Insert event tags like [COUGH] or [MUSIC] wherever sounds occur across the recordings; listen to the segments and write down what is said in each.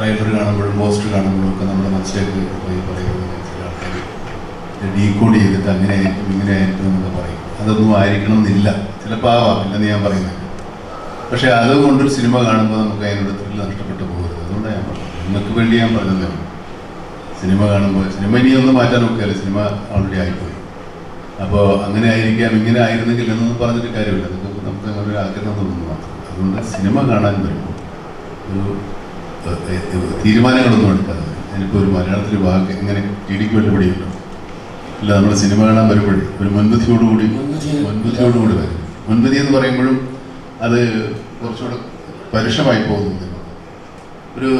Trailer കാണുമ്പോഴും poster കാണുമ്പോഴും ഒക്കെ നമ്മുടെ മനസ്സിലേക്ക് പോയി പറയുന്നത് ഡീകോഡ് ചെയ്തിട്ട് അങ്ങനെ ആയിരിക്കും ഇങ്ങനെ ആയിരിക്കും എന്നൊക്കെ പറയും. അതൊന്നും ആയിരിക്കണം എന്നില്ല. ചിലപ്പോൾ ആവാം ഇല്ലെന്ന് ഞാൻ പറയുന്നത് പക്ഷേ അതുകൊണ്ടൊരു സിനിമ കാണുമ്പോൾ നമുക്ക് അതിനോട് ത്രില്ല് നഷ്ടപ്പെട്ടു പോകരുത്. അതുകൊണ്ട് ഞാൻ പറഞ്ഞത്. നിങ്ങൾക്ക് വേണ്ടി ഞാൻ പറഞ്ഞത് സിനിമ കാണുമ്പോൾ സിനിമ ഇനി ഒന്നും മാറ്റാൻ നോക്കിയാലും സിനിമ ഓൾറെഡി ആയിപ്പോയി. അപ്പോൾ അങ്ങനെ ആയിരിക്കാം ഇങ്ങനെ ആയിരുന്നെങ്കിൽ എന്നൊന്നും പറഞ്ഞിട്ട് കാര്യമില്ല. അതൊക്കെ നമുക്ക് അങ്ങനെ ഒരു ആഗ്രഹം തോന്നുന്നു മാത്രം. അതുകൊണ്ട് സിനിമ കാണാൻ വരുമ്പോൾ ഒരു തീരുമാനങ്ങളൊന്നും എടുക്കാതെ. എനിപ്പോൾ ഒരു മലയാളത്തിൽ വാക്ക് എങ്ങനെ ഇടിക്ക് വെല്ലുപിടിയുണ്ടോ അല്ല നമ്മൾ സിനിമ കാണാൻ വരുമ്പോഴേ ഒരു മുൻവിധിയോടുകൂടി മുൻവിധിയോടുകൂടി വരും. മുൻവിധി എന്ന് പറയുമ്പോഴും അത് കുറച്ചുകൂടെ പരുഷമായി പോകുന്നു ഒരു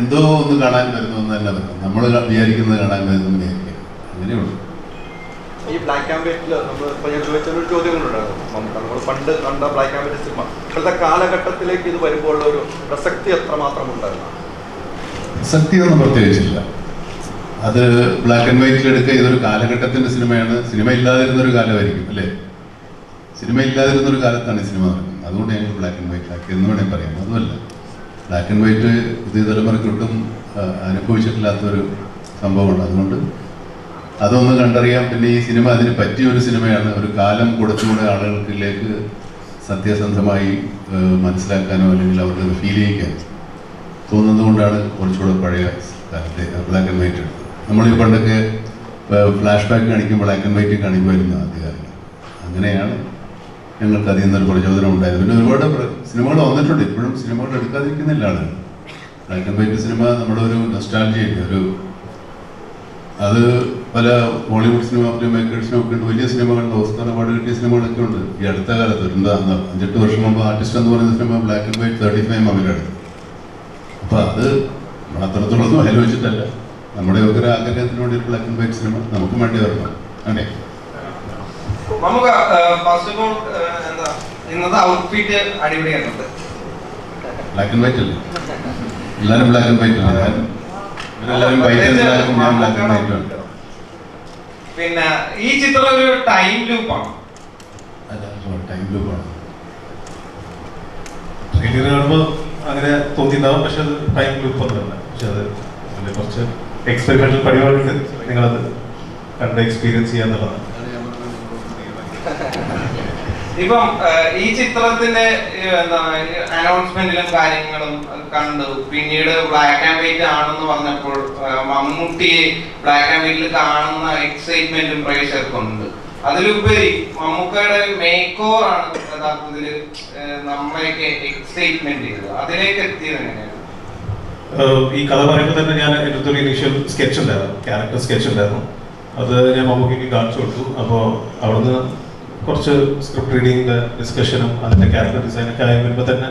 എന്തോ ഒന്ന് കാണാൻ വരുന്നു എന്ന് തന്നെ പറയാം നമ്മൾ വിചാരിക്കുന്നത് കാണാൻ വരുന്നു വിചാരിക്കുക. അങ്ങനെയുള്ളൂ. ഈ ബ്ലാക്ക് ആൻഡ് വൈറ്റിൽ നമ്മൾ ഇപ്പൊ ഞാൻ ചോദിച്ച ഒരു ചോദ്യങ്ങളുണ്ടായിരുന്നു. നമ്മൾ പണ്ട് കണ്ട ബ്ലാക്ക് ആൻഡ് വൈറ്റ് സിനിമ. ഇപ്പോഴത്തെ കാലഘട്ടത്തിലേക്ക് ഇത് വരുമ്പോൾ ഒരു പ്രസക്തി എത്രമാത്രം ഉണ്ടായിരുന്നു? സത്യമൊന്നും പ്രത്യേകിച്ചില്ല. അത് ബ്ലാക്ക് ആൻഡ് വൈറ്റിൽ എടുക്കുക ഇതൊരു കാലഘട്ടത്തിന്റെ സിനിമയാണ്. സിനിമ ഇല്ലാതിരുന്ന ഒരു കാലമായിരിക്കും അല്ലേ? സിനിമ ഇല്ലാതിരുന്ന ഒരു കാലത്താണ് ഈ സിനിമ നടക്കുന്നത്. അതുകൊണ്ട് ഞങ്ങൾ ബ്ലാക്ക് ആൻഡ് വൈറ്റ് ആക്കി എന്ന് വേണമെങ്കിൽ പറയാം. അതുമല്ല ബ്ലാക്ക് ആൻഡ് വൈറ്റ് പുതിയ തലമുറയ്ക്കൊട്ടും അനുഭവിച്ചിട്ടില്ലാത്തൊരു സംഭവമാണ് അതുകൊണ്ട് അതൊന്ന് കണ്ടറിയാം പിന്നെ ഈ സിനിമ അതിന് പറ്റിയ ഒരു സിനിമയാണ്. ഒരു കാലം കൊടുത്തുകൂടെ ആളുകൾക്കിലേക്ക് സത്യസന്ധമായി മനസ്സിലാക്കാനോ അല്ലെങ്കിൽ അവർക്ക് ഫീൽ ചെയ്യിക്കാനോ തോന്നുന്നത് കൊണ്ടാണ് കുറച്ചുകൂടെ പഴയ കാലത്തെ ബ്ലാക്ക് ആൻഡ് വൈറ്റ് എടുത്തത്. നമ്മൾ ഈ പണ്ടൊക്കെ ഫ്ലാഷ് ബാക്ക് കാണിക്കും ബ്ലാക്ക് ആൻഡ് വൈറ്റ് കാണിക്കുമായിരുന്നു ആദ്യകാലം. അങ്ങനെയാണ് ഞങ്ങൾക്ക് അതിൽ നിന്നൊരു പ്രചോദനം ഉണ്ടായത്. പിന്നെ ഒരുപാട് സിനിമകൾ വന്നിട്ടുണ്ട്. ഇപ്പോഴും സിനിമകൾ എടുക്കാതിരിക്കുന്നില്ല ആളുകൾ. ബ്ലാക്ക് ആൻഡ് വൈറ്റ് സിനിമ നമ്മുടെ ഒരു നൊസ്റ്റാൾജിയുണ്ട് ഒരു അത് പല ബോളിവുഡ് സിനിമ ഫിലിം മേക്കേഴ്സിനും ഒക്കെ ഉണ്ട് വലിയ സിനിമകൾ ഓസ്കാർ അവാർഡ് കിട്ടിയ സിനിമകളൊക്കെ ഉണ്ട്. ഈ അടുത്ത കാലത്ത് എന്താ അഞ്ചെട്ട് വർഷം മുമ്പ് ആർട്ടിസ്റ്റ് എന്ന് പറയുന്ന cinema black and white thirty five അവരെടുത്തു അപ്പൊ അത് അത്രത്തോളം ആലോചിച്ചിട്ടല്ല നമ്മുടെ ഒക്കെ ഒരു ആഗ്രഹത്തിന് വേണ്ടി ഒരു ബ്ലാക്ക് ആൻഡ് വൈറ്റ് സിനിമ നമുക്ക് വേണ്ടി വരണം. അല്ലേ? നമുക്ക് ഫസ്റ്റ് ഓഫ് ഓൾ എന്താ ഇന്നത്തെ ഔട്ട്ഫിറ്റ് അടിപൊളിയായിട്ടുണ്ട് ബ്ലാക്ക് ആൻഡ് വൈറ്റ് അല്ലേ? എല്ലാവരും ബ്ലാക്ക് ആൻഡ് വൈറ്റ് ആണ് വൈറ്റ് ഞാൻ ബ്ലാക്ക് ആൻഡ് വൈറ്റ് ആണ്. പിന്നെ ഈ ചിത്രം ഒരു ടൈം ലൂപ്പാണ് ടൈം ലൂപ്പാണ് ട്രെയിലർ അങ്ങനെ തോന്നിയിട്ടുണ്ടാവും പക്ഷെ അത് ടൈം ലൂപ്പ് ഒന്നുമല്ല. പക്ഷെ അത് കുറച്ച് എക്സ്പെരിമെന്റൽ പരിപാടികൾ നിങ്ങളത് കണ്ട് എക്സ്പീരിയൻസ് ചെയ്യാന്നുള്ളതാണ്. ഇപ്പം ഈ ചിത്രത്തിന്റെ അനൗൺസ്മെന്റിലും കാര്യങ്ങളും കണ്ടു പിന്നീട് ബ്ലാക്ക് ആൻഡ് വൈറ്റ് ആണെന്ന് പറഞ്ഞപ്പോൾ മമ്മൂട്ടിയെ ബ്ലാക്ക് ആൻഡ് വൈറ്റിൽ കാണുന്ന എക്സൈറ്റ്മെന്റും പ്രേക്ഷകർക്കുണ്ട്. അതിലുപരി മമ്മൂക്കയുടെ മേക്ക് ഓവർ ആണ് യഥാർത്ഥത്തിൽ നമ്മളെയൊക്കെ എക്സൈറ്റ്മെന്റ് ചെയ്തത്. അതിലേക്ക് എത്തിയത് എങ്ങനെയാണ്? ഈ കഥ പറയുമ്പോൾ തന്നെ ഞാൻ എന്റെ ഒരു ഇനീഷ്യൽ സ്കെച്ച് ഉണ്ടായിരുന്നു. ക്യാരക്ടർ സ്കെച്ച് ഉണ്ടായിരുന്നു. അത് ഞാൻ മമ്മൂക്കിക്ക് കാണിച്ചു കൊടുത്തു. അപ്പോൾ അവിടുന്ന് കുറച്ച് സ്ക്രിപ്റ്റ് റീഡിങ്ങിന്റെ ഡിസ്കഷനും അതിന്റെ ക്യാരക്ടർ ഡിസൈനൊക്കെ ആയി വരുമ്പോൾ തന്നെ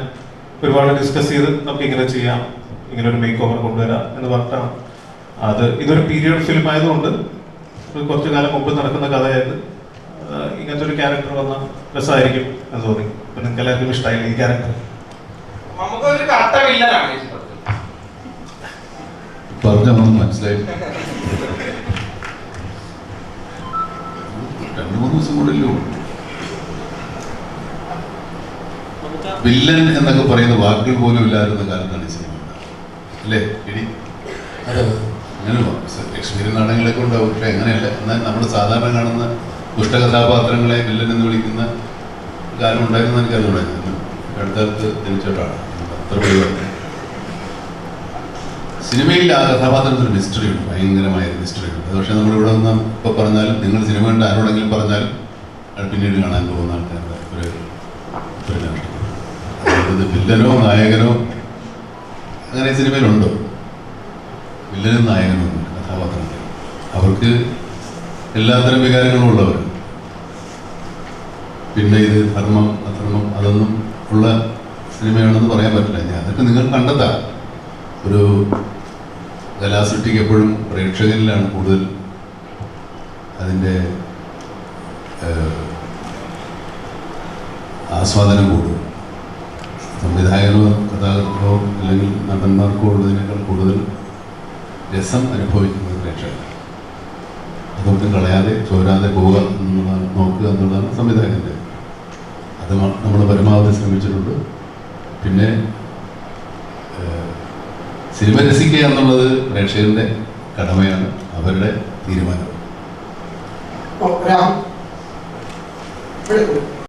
ഒരുപാട് ഡിസ്കസ് ചെയ്ത് നമുക്ക് ഇങ്ങനെ ചെയ്യാം ഇങ്ങനെ ഒരു മേക്ക് ഓവർ കൊണ്ടുവരാം എന്ന് പറഞ്ഞിട്ടാണ്. അത് ഇതൊരു പീരിയഡ് ഫിലിം ആയതുകൊണ്ട് കുറച്ചു കാലം മുമ്പ് നടക്കുന്ന കഥയായത് ഇങ്ങനത്തെ ഒരു ക്യാരക്ടർ വന്ന രസമായിരിക്കും എന്ന് തോന്നി. അപ്പൊ നിങ്ങൾക്ക് എല്ലാവർക്കും ഇഷ്ടമായില്ല ഈ ക്യാരക്ടർ വില്ലനാണ് പറഞ്ഞൊന്നും മനസ്സിലായി. [LAUGHS] രണ്ടു മൂന്ന് ദിവസം കൂടെ അല്ലേ ഉള്ളൂ. വില്ലൻ എന്നൊക്കെ പറയുന്ന വാക്കുകൾ പോലും ഇല്ലാതിരുന്ന കാലത്താണ് ഈ സിനിമ അല്ലേ ഇടി? അങ്ങനെ എക്സ്പീരിയൻ നാടകങ്ങളെ കൊണ്ടാവും. പക്ഷെ അങ്ങനെയല്ല. എന്നാൽ നമ്മൾ സാധാരണ കാണുന്ന ദുഷ്ടകഥാപാത്രങ്ങളെ വില്ലൻ എന്ന് വിളിക്കുന്ന കാലം ഉണ്ടായിരുന്നു എനിക്ക് അതുകൊണ്ടായിരുന്നു അടുത്തടുത്ത് ജനിച്ചിട്ടാണ് അത്ര പരിപാടി. സിനിമയിൽ ആ കഥാപാത്രത്തിന് മിസ്റ്ററി ഉണ്ട്. ഭയങ്കരമായ മിസ്റ്ററി ഉണ്ട്. അത് പക്ഷേ നമ്മളിവിടെ നിന്ന് ഇപ്പോൾ പറഞ്ഞാലും നിങ്ങൾ സിനിമ കണ്ട് ആരോടെങ്കിലും പറഞ്ഞാലും അത് പിന്നീട് കാണാൻ പോകുന്ന ആൾക്കാരുടെ ഒരു ഇത് വില്ലനോ നായകനോ അങ്ങനെ സിനിമയിലുണ്ടോ? വില്ലനും നായകനും കഥാപാത്രം അവർക്ക് എല്ലാത്തരം വികാരങ്ങളും ഉള്ളവർ. പിന്നെ ഇത് ധർമ്മം അധർമ്മം അതൊന്നും ഉള്ള സിനിമയാണെന്ന് പറയാൻ പറ്റില്ല. ഞാൻ അതൊക്കെ നിങ്ങൾ കണ്ടെത്താം. ഒരു കലാസൃഷ്ടിക്ക് എപ്പോഴും പ്രേക്ഷകരിലാണ് കൂടുതൽ അതിന്റെ ആസ്വാദനം കൂടും സംവിധായകനോ കഥാകൃത്തോ അല്ലെങ്കിൽ നടന്മാർക്കോ ഉള്ളതിനേക്കാൾ കൂടുതൽ രസം അനുഭവിക്കുന്നത് പ്രേക്ഷകർ. അതൊന്നും കളയാതെ ചോരാതെ പോവുക എന്നുള്ളതാണ് നോക്കുക എന്നുള്ളതാണ് സംവിധായകന്റെ അത് നമ്മൾ പരമാവധി ശ്രമിച്ചിട്ടുണ്ട്. പിന്നെ സിനിമ രസിക്കുക എന്നുള്ളത് പ്രേക്ഷകരുടെ കടമയാണ് അവരുടെ തീരുമാനം